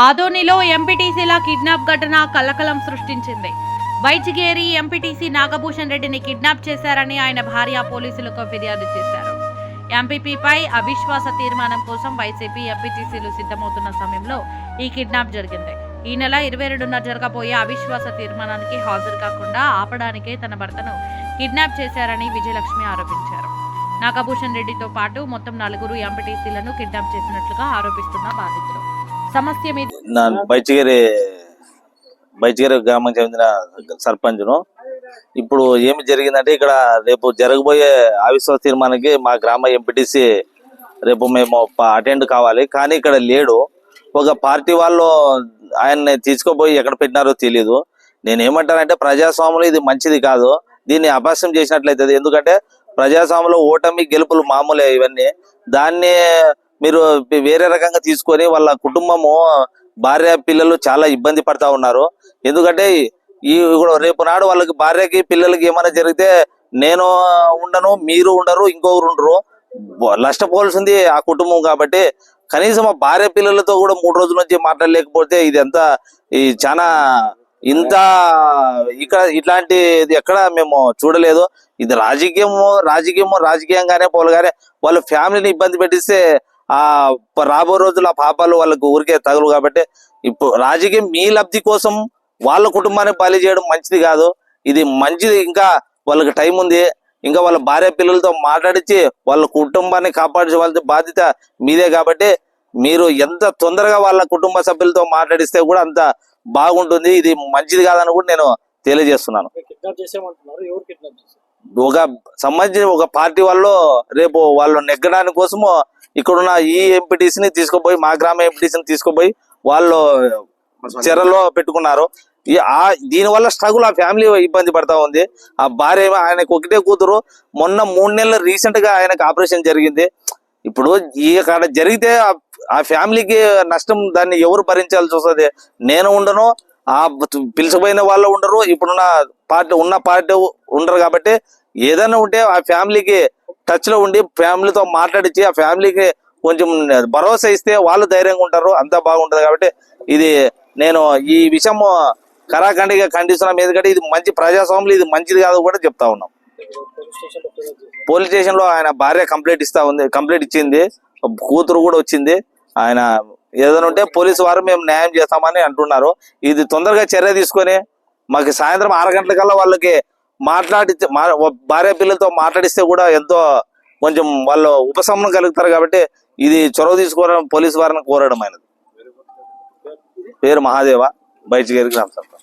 ఆదోనిలో ఎంపీటీసీల కిడ్నాప్ ఘటన కలకలం సృష్టించింది. వైజ్గేరి ఎంపీటీసీ నాగభూషణ్ రెడ్డిని కిడ్నాప్ చేశారని ఆయన భార్య పోలీసులకు ఫిర్యాదు చేశారు. ఎంపీపీపై అవిశ్వాస తీర్మానం కోసం వైసీపీ ఎంపీటీసీలు సిద్ధమవుతున్న సమయంలో ఈ కిడ్నాప్ జరిగింది. ఈ నెల ఇరవై రెండున జరగబోయే అవిశ్వాస తీర్మానానికి హాజరు కాకుండా ఆపడానికే తన భర్తను కిడ్నాప్ చేశారని విజయలక్ష్మి ఆరోపించారు. నాగభూషణ్ రెడ్డితో పాటు మొత్తం నలుగురు ఎంపీటీసీలను కిడ్నాప్ చేసినట్లుగా ఆరోపిస్తున్న బాధితులు. సమస్య మీద నా బైచిగిరి బైచిగిరి గ్రామం చెందిన సర్పంచ్ను. ఇప్పుడు ఏమి జరిగిందంటే ఇక్కడ రేపు జరగబోయే అవిశ్వాస తీర్మానానికి మా గ్రామ ఎంపీటీసీ రేపు మేము అటెండ్ కావాలి. కానీ ఇక్కడ లేడు. ఒక పార్టీ వాళ్ళు ఆయన్ని తీసుకుపోయి ఎక్కడ పెట్టినారో తెలియదు నేను ఏమంటానంటే ప్రజాస్వామ్యంలో ఇది మంచిది కాదు. దీన్ని అపహాస్యం చేసినట్లయితే ఎందుకంటే ప్రజాస్వామ్యంలో ఓటమి గెలుపులు మామూలే ఇవన్నీ. దాన్ని మీరు వేరే రకంగా తీసుకొని వాళ్ళ కుటుంబము భార్య పిల్లలు చాలా ఇబ్బంది పడతా ఉన్నారు. ఎందుకంటే ఈ రేపు నాడు వాళ్ళకి భార్యకి పిల్లలకి ఏమైనా జరిగితే నేను ఉండను మీరు ఉండరు ఇంకొకరు ఉండరు. నష్టపోవాల్సింది ఆ కుటుంబం కాబట్టి కనీసం ఆ భార్య పిల్లలతో కూడా మూడు రోజుల నుంచి మాట్లాడలేకపోతే ఇది ఎంత ఈ చాలా ఇంత ఇక్కడ ఇట్లాంటి ఎక్కడ మేము చూడలేదు. ఇది రాజకీయము రాజకీయము రాజకీయంగానే పోలు కానీ వాళ్ళ ఫ్యామిలీని ఇబ్బంది పెట్టిస్తే ఆ రాబో రోజుల ఆ పాపాలు వాళ్ళకు ఊరికే తగులు కాబట్టి ఇప్పుడు రాజకీయం మీ లబ్ధి కోసం వాళ్ళ కుటుంబాన్ని బలి చేయడం మంచిది కాదు. ఇది మంచిది. ఇంకా వాళ్ళకి టైం ఉంది. ఇంకా వాళ్ళ భార్య పిల్లలతో మాట్లాడించి వాళ్ళ కుటుంబాన్ని కాపాడించవలసిన బాధ్యత మీదే కాబట్టి మీరు ఎంత తొందరగా వాళ్ళ కుటుంబ సభ్యులతో మాట్లాడిస్తే కూడా అంత బాగుంటుంది. ఇది మంచిది కాదని కూడా నేను తెలియజేస్తున్నాను. కిడ్నాప్ చేసామంటున్నారు ఎవరు కిడ్నాప్ చేశారు? ఒక సంబంధించిన ఒక పార్టీ వాళ్ళు రేపు వాళ్ళు నెగ్గడానికి కోసము ఇక్కడున్న ఈ ఎంపీటీసీని తీసుకుపోయి మా గ్రామ ఎంపీటీసీని తీసుకుపోయి వాళ్ళు చెరలో పెట్టుకున్నారు. ఆ దీని వల్ల స్ట్రగుల్ ఆ ఫ్యామిలీ ఇబ్బంది పడతా ఉంది. ఆ భార్య ఆయనకు ఒకటే కూతురు. మొన్న మూడు నెలలు రీసెంట్గా ఆయనకు ఆపరేషన్ జరిగింది. ఇప్పుడు ఈ కాడ జరిగితే ఆ- ఆ ఫ్యామిలీకి నష్టం దాన్ని ఎవరు భరించాల్సి వస్తుంది? నేను ఉండను. ఆ పిలిచిపోయిన వాళ్ళు ఉండరు. ఇప్పుడున్న పార్టీ ఉన్న పార్టీ ఉండరు కాబట్టి ఏదైనా ఉంటే ఆ ఫ్యామిలీకి టచ్లో ఉండి ఫ్యామిలీతో మాట్లాడించి ఆ ఫ్యామిలీకి కొంచెం భరోసా ఇస్తే వాళ్ళు ధైర్యంగా ఉంటారు అంతా బాగుంటుంది కాబట్టి ఇది నేను ఈ విషయం కరాఖండిగా ఖండిస్తున్నాం. ఎందుకంటే ఇది మంచి ప్రజాస్వామ్యం ఇది మంచిది కాదు కూడా చెప్తా ఉన్నాం. పోలీస్ స్టేషన్లో ఆయన భార్య కంప్లైంట్ ఇస్తా ఉంది కంప్లైంట్ ఇచ్చింది కూతురు కూడా వచ్చింది. ఆయన ఏదైనా ఉంటే పోలీసు వారు మేము న్యాయం చేస్తామని అంటున్నారు. ఇది తొందరగా చర్య తీసుకొని మాకు సాయంత్రం ఆరు గంటలకల్లా వాళ్ళకి మాట్లాడి మా- భార్య పిల్లలతో మాట్లాడిస్తే కూడా ఎంతో కొంచెం వాళ్ళు ఉపశమనం కలుగుతారు కాబట్టి ఇది చొరవ తీసుకోవడం పోలీసు వారిని కోరడం అయినది. పేరు మహాదేవ బయటికి గ్రామ సర్పంచ్.